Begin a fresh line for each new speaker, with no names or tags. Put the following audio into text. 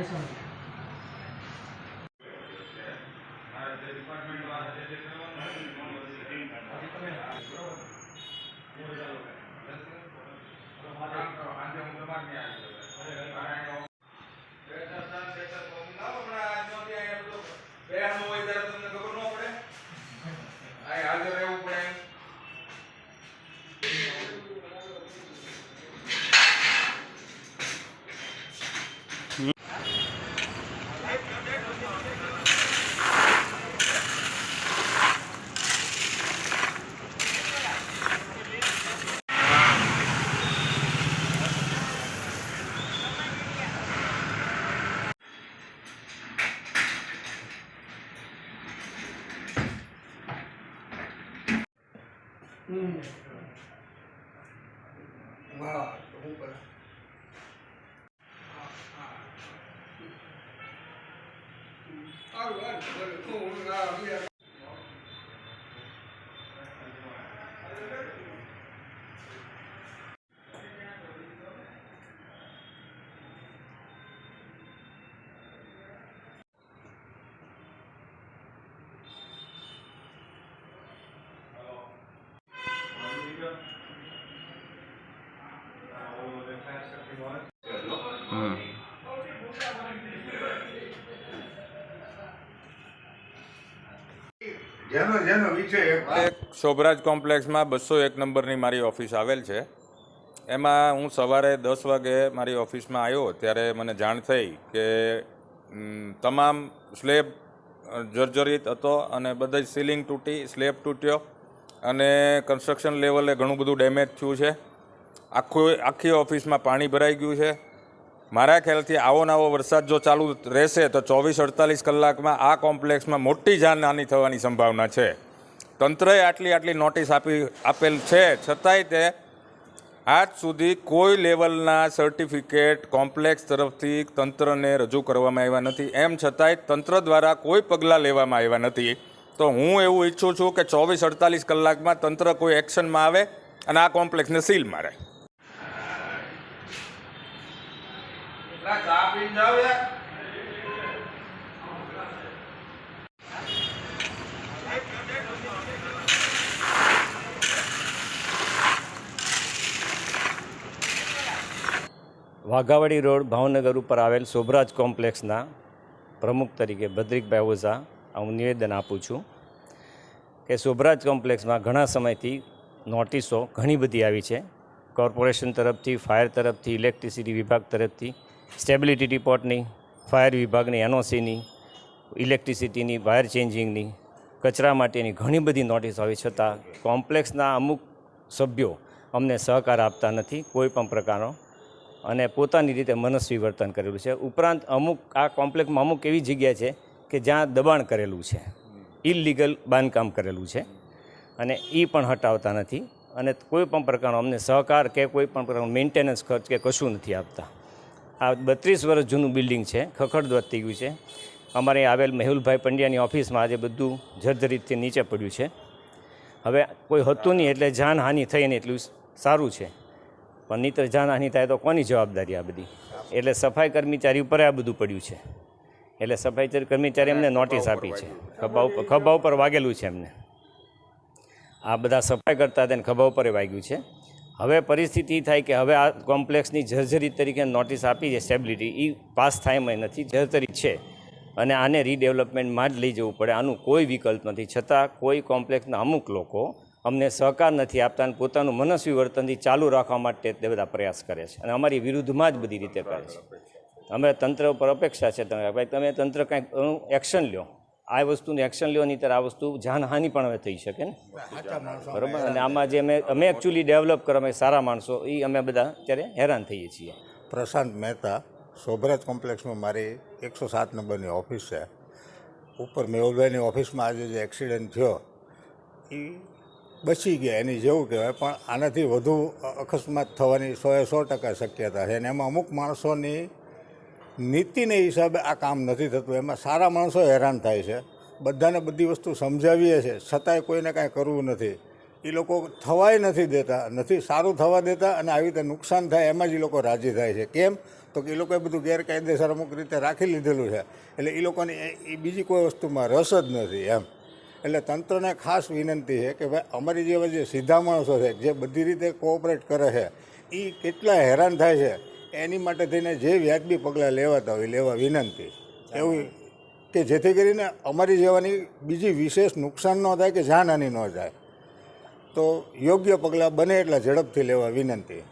હા જશો
મારા જે ડિપાર્ટમેન્ટ વાળા છે તે કરવાનું નથી, પણ પછી તમે કામ કરો, આજે હું તમારે ત્યાં આવી જાઉં. બેટર સન, બેટર કોફી લાવો, હમણાં આજ નહોતી અહીંયા બધું. બેહવાનું હોય ત્યારે તમને ખબર ન પડે અહીં હાજર રહેવું પડે એમ.
જેનો જેનો કરે એક
એક શોભરાજ કોમ્પ્લેક્સમાં બસો એક નંબરની મારી ઓફિસ આવેલ છે. એમાં હું સવારે દસ વાગે મારી ઓફિસમાં આવ્યો, ત્યારે મને જાણ થઈ કે તમામ સ્લેબ જર્જરિત હતો અને બધા જ સીલિંગ તૂટી, સ્લેબ તૂટ્યો અને કન્સ્ટ્રક્શન લેવલે ઘણું બધું ડેમેજ થયું છે. આખું, આખી ઓફિસમાં પાણી ભરાઈ ગયું છે. મારા ખ્યાલથી આવો નવો વરસાદ જો ચાલુ રહેશે તો ચોવીસ અડતાલીસ કલાકમાં આ કોમ્પ્લેક્સમાં મોટી જાનહાનિ થવાની સંભાવના છે. તંત્રએ આટલી આટલી નોટિસ આપી, આપેલ છે. છતાંય તે આજ સુધી કોઈ લેવલના સર્ટિફિકેટ કોમ્પ્લેક્સ તરફથી તંત્રને રજૂ કરવામાં આવ્યા નથી. એમ છતાંય તંત્ર દ્વારા કોઈ પગલાં લેવામાં આવ્યા નથી. તો હું એવું ઈચ્છું છું કે ચોવીસ અડતાલીસ કલાકમાં તંત્ર કોઈ એક્શનમાં આવે અને આ કોમ્પ્લેક્સને સીલ મારે.
પીને
વાઘાવાડી રોડ ભાવનગર ઉપર આવેલ શોભરાજ કોમ્પ્લેક્સના પ્રમુખ તરીકે ભદ્રિકભાઈ ઓઝા હું નિવેદન આપું છું કે શોભરાજ કોમ્પ્લેક્સમાં ઘણા સમયથી નોટિસો ઘણી બધી આવી છે. કોર્પોરેશન તરફથી, ફાયર તરફથી, ઇલેક્ટ્રિસિટી વિભાગ તરફથી સ્ટેબિલિટી રિપોર્ટની, ફાયર વિભાગની, એનઓસીની, ઇલેક્ટ્રિસિટીની, વાયર ચેન્જિંગની, કચરા માટેની ઘણી બધી નોટિસ આવી છતાં કોમ્પ્લેક્સના અમુક સભ્યો અમને સહકાર આપતા નથી કોઈ પણ પ્રકારનો. અને પોતાની રીતે મનસ્વી વર્તન કરેલું છે. ઉપરાંત અમુક, આ કોમ્પ્લેક્સમાં અમુક એવી જગ્યા છે કે જ્યાં દબાણ કરેલું છે. ઇલીગલ બાંધકામ કરેલું છે. અને એ પણ હટાવતા નથી. અને કોઈ પણ પ્રકારનો અમને સહકાર કે કોઈ પણ પ્રકારનો મેન્ટેનન્સ ખર્ચ કે કશું નથી આપતા. આ બત્રીસ વર્ષ જૂનું બિલ્ડિંગ છે ખખડધ્વજ થઈ ગયું છે. અમારે આવેલ મેહુલભાઈ પંડ્યાની ઓફિસમાં આજે બધું જર્જરિતથી નીચે પડ્યું છે. હવે કોઈ હતું નહીં એટલે જાનહાનિ થઈ ને એટલું સારું છે. પણ નહીતર જાનહાનિ થાય તો કોની જવાબદારી આ બધી? એટલે સફાઈ કર્મચારી ઉપર આ બધું પડ્યું છે. એટલે સફાઈ કર્મચારી એમને નોટિસ આપી છે. ખભા ઉપર ખભા ઉપર વાગેલું છે એમને આ બધા સફાઈ કરતા તેને ખભા ઉપર વાગ્યું છે. હવે પરિસ્થિતિ થાય કે હવે આ કોમ્પ્લેક્સની જર્જરી તરીકે નોટિસ આપી છે સ્ટેબિલિટી એ પાસ થાય એમ નથી જર્જરી છે. અને આને રીડેવલપમેન્ટમાં જ લઈ જવું પડે. આનું કોઈ વિકલ્પ નથી. છતાં કોઈ કોમ્પ્લેક્સના અમુક લોકો અમને સહકાર નથી આપતા અને પોતાનું મનસ્વી વર્તનથી ચાલુ રાખવા માટે તે બધા પ્રયાસ કરે છે. અને અમારી વિરુદ્ધમાં જ બધી રીતે કરે છે. અમે તંત્ર ઉપર અપેક્ષા છે તમે ભાઈ, તમે તંત્ર કંઈક એક્શન લ્યો. આ વસ્તુનું એક્શન લેવાની ત્યારે આ વસ્તુ જાનહાનિ પણ હવે થઈ શકે ને. બરાબર? અને આમાં જે અમે અમે એકચ્યુઅલી ડેવલપ કરવા અમે સારા માણસો એ અમે બધા અત્યારે હેરાન થઈએ છીએ.
પ્રશાંત મહેતા શોભરાજ કોમ્પ્લેક્સમાં મારી એકસો સાત નંબરની ઓફિસ છે. ઉપર મેહુલભાઈની ઓફિસમાં આજે જે એક્સિડન્ટ થયો એ બચી ગયા એની જેવું કહેવાય પણ આનાથી વધુ અકસ્માત થવાની સોએ સો ટકા શક્યતા છે. અને એમાં અમુક માણસોની નીતિને હિસાબે આ કામ નથી થતું. એમાં સારા માણસો હેરાન થાય છે. બધાને બધી વસ્તુ સમજાવીએ છે છતાંય કોઈને કાંઈ કરવું નથી. એ લોકો થવાય નથી દેતા, નથી સારું થવા દેતા અને આવી રીતે નુકસાન થાય એમાં જ એ લોકો રાજી થાય છે. કેમ? તો કે એ લોકોએ બધું ગેરકાયદેસર અમુક રીતે રાખી લીધેલું છે. એટલે એ લોકોને એ બીજી કોઈ વસ્તુમાં રસ જ નથી એમ. એટલે તંત્રને ખાસ વિનંતી છે કે ભાઈ, અમારી જેવા જે સીધા માણસો છે, જે બધી રીતે કોઓપરેટ કરે છે એ કેટલા હેરાન થાય છે. એની માટે થઈને જે વ્યાજબી પગલાં લેવાતા હોય, લેવા વિનંતી, એવું કે જેથી કરીને અમારી જેવાની બીજી વિશેષ નુકસાન ન થાય કે જાનહાનિ ન જાય. તો યોગ્ય પગલાં બને એટલા ઝડપથી લેવા વિનંતી.